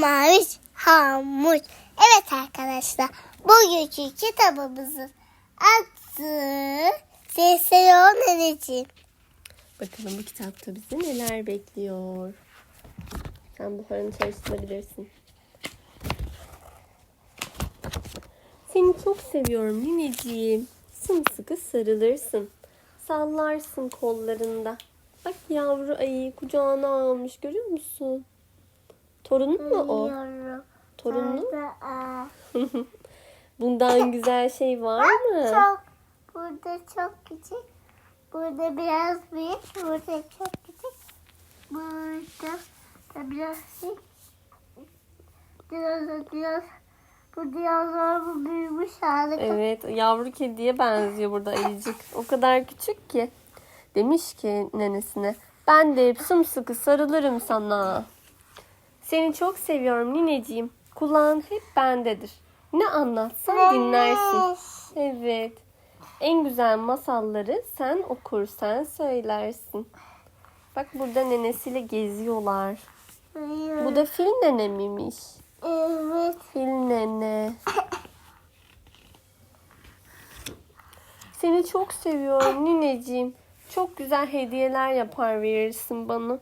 maviş hamur. Evet arkadaşlar bugünkü kitabımızın adı Sesleri o neneciğim. Bakalım bu kitapta bizi neler bekliyor. Sen buharını çalıştırabilirsin. Seni çok seviyorum nineciğim. Sımsıkı sarılırsın. Sallarsın kollarında. Bak yavru ayıyı kucağına almış görüyor musun? Torunun mu o? Torunun? Aa, Bundan güzel şey var mı? Çok, burada çok küçük. Burada biraz büyük. Burada çok küçük. Burada da biraz büyük. Biraz da biraz bu dinozor bu büyümüş hali. Evet yavru kediye benziyor burada ayıcık. O kadar küçük ki. Demiş ki nenesine ben de hep sımsıkı sarılırım sana. Seni çok seviyorum nineciğim. Kulağın hep bendedir. Ne anlatsam dinlersin. Evet. En güzel masalları sen okur, sen söylersin. Bak burada nenesiyle geziyorlar. Bu da fil nene miymiş? Evet. Fil nene. Seni çok seviyorum nineciğim. Çok güzel hediyeler yapar verirsin bana.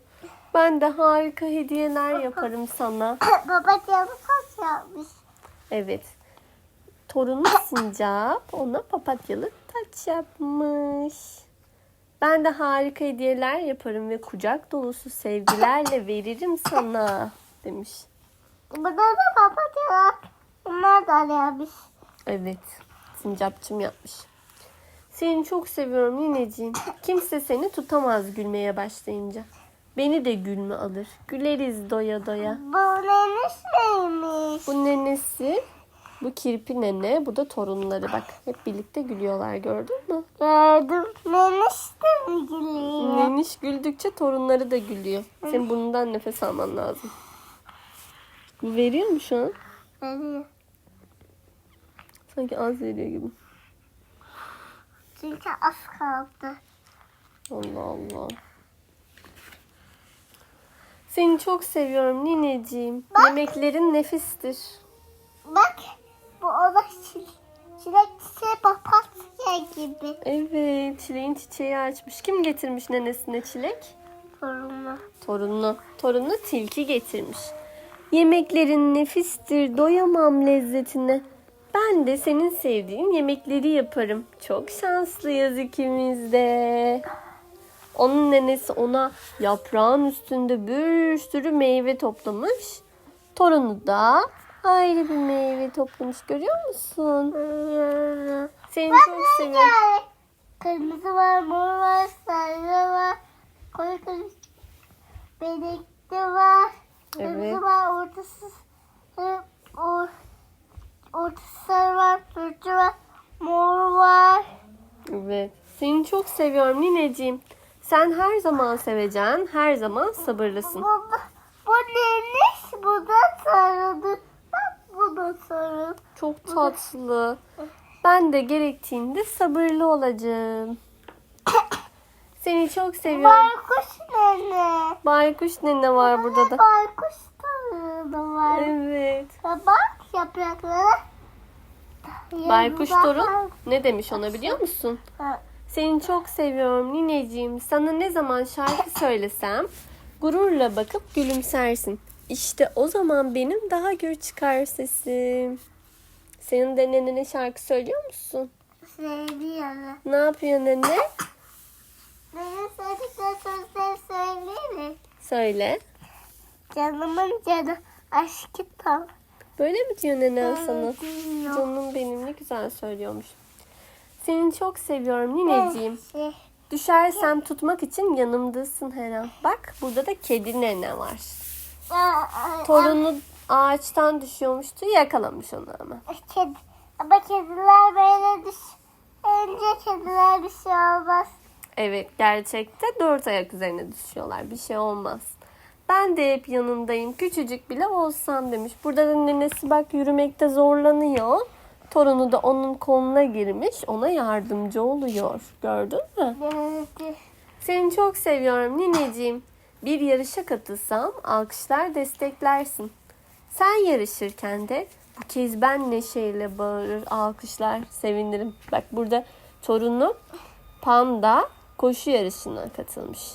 Ben de harika hediyeler yaparım sana. Baba canı kaç yapmış. Evet. Torunu Sincap ona papatyalı taç yapmış. Ben de harika hediyeler yaparım ve kucak dolusu sevgilerle veririm sana demiş. Burada da canı. Bunlar da yapmış. Evet. Sincapçım yapmış. Seni çok seviyorum nineciğim. Kimse seni tutamaz gülmeye başlayınca. Beni de gülme alır. Güleriz doya doya. Bu neymiş neymiş? Bu nenesi, bu kirpi nene, bu da torunları. Bak hep birlikte gülüyorlar gördün mü? Gördüm. Neymiş de mi gülüyor? Neniş güldükçe torunları da gülüyor. Senin burnundan nefes alman lazım. Bu veriyor mu şu an? Veriyor. Sanki az veriyor gibi. Çünkü az kaldı. Allah Allah. Seni çok seviyorum nineciğim. Yemeklerin nefistir. Bak bu ona çilek, çilek çiçeği papatya gibi. Evet, çileğin çiçeği açmış. Kim getirmiş nenesine çilek? Sorunlu. Torununu. Torununu tilki getirmiş. Yemeklerin nefistir, doyamam lezzetine. Ben de senin sevdiğin yemekleri yaparım. Çok şanslıyız ikimiz de. Onun nenesi ona yaprağın üstünde bir sürü meyve toplamış. Torunu da ayrı bir meyve toplamış. Görüyor musun? Seni çok seviyorum. Kırmızı var, mor var, sarı var, koyu kırmızı, benekli var, kırmızı Evet. var, ortası, or, ortası sarı var, turuncu var, mor var. Evet. Seni çok seviyorum nineciğim. Sen her zaman seveceksin, her zaman sabırlısın. Bu, bu, neymiş? Bu da sarıldı. Bak bu da sarı. Çok tatlı. Ben de gerektiğinde sabırlı olacağım. Seni çok seviyorum. Baykuş nene. Baykuş nene var burada da. Baykuş da var. Evet. Bak yaprakları. Baykuş torun ne demiş ona biliyor musun? Seni çok seviyorum nineciğim. Sana ne zaman şarkı söylesem gururla bakıp gülümsersin. İşte o zaman benim daha gür çıkar sesim. Senin de nenene şarkı söylüyor musun? Söylüyorum. Ne yapıyor nene? Benim sözleri söyleyeyim mi? Söyle. Canımın canı aşkı tam. Böyle mi diyor nenen sana? Canım benim ne güzel söylüyormuş. Seni çok seviyorum nineciğim. Şey, Düşersem tutmak için yanımdasın her an. Bak burada da kedi nene var. aa, Torunu ağaçtan düşüyormuştu yakalamış onu ama. Kedi. Ama kediler böyle düş. Önce kediler bir şey olmaz. Evet gerçekte dört ayak üzerine düşüyorlar. Bir şey olmaz. Ben de hep yanındayım. Küçücük bile olsam demiş. Burada da nenesi bak yürümekte zorlanıyor. Torunu da onun koluna girmiş. Ona yardımcı oluyor. Gördün mü? Seni çok seviyorum nineciğim. Bir yarışa katılsam alkışlar desteklersin. Sen yarışırken de bu kez ben neşeyle bağırır, alkışlar, sevinirim. Bak burada torunu Panda koşu yarışına katılmış.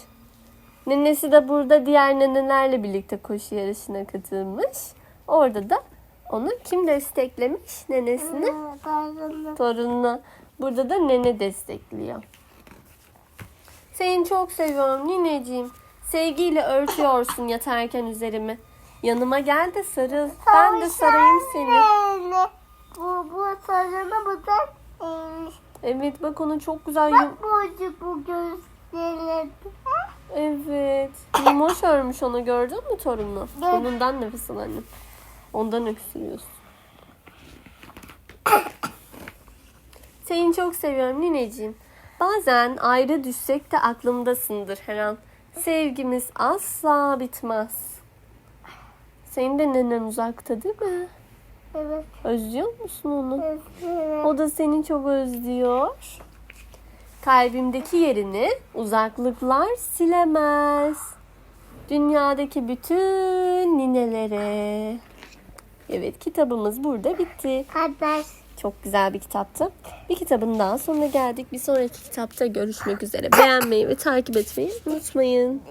Nenesi de burada diğer nenelerle birlikte koşu yarışına katılmış. Orada da onu kim desteklemiş? Nenesini, Pardon. torununu. Burada da nene destekliyor. Seni çok seviyorum nineciğim. Sevgiyle örtüyorsun yatarken üzerimi. Yanıma gel de sarıl. Ben de sarayım seni. Bu, bu sarını bu da. Evet bak onu çok güzel Bak boncuk bu gösterdi. Evet. Yumoş örmüş onu gördün mü torununu? Evet. Onundan nefes al annem. Ondan öksürüyorsun. Seni çok seviyorum nineciğim. Bazen ayrı düşsek de aklımdasındır her an. Sevgimiz asla bitmez. Senin de nenen uzakta değil mi? Evet. Özlüyor musun onu? Evet. O da seni çok özlüyor. Kalbimdeki yerini uzaklıklar silemez. Dünyadaki bütün ninelere. Evet kitabımız burada bitti. Kardeş. Çok güzel bir kitaptı. Bir kitabın daha sonuna geldik. Bir sonraki kitapta görüşmek üzere. Beğenmeyi ve takip etmeyi unutmayın.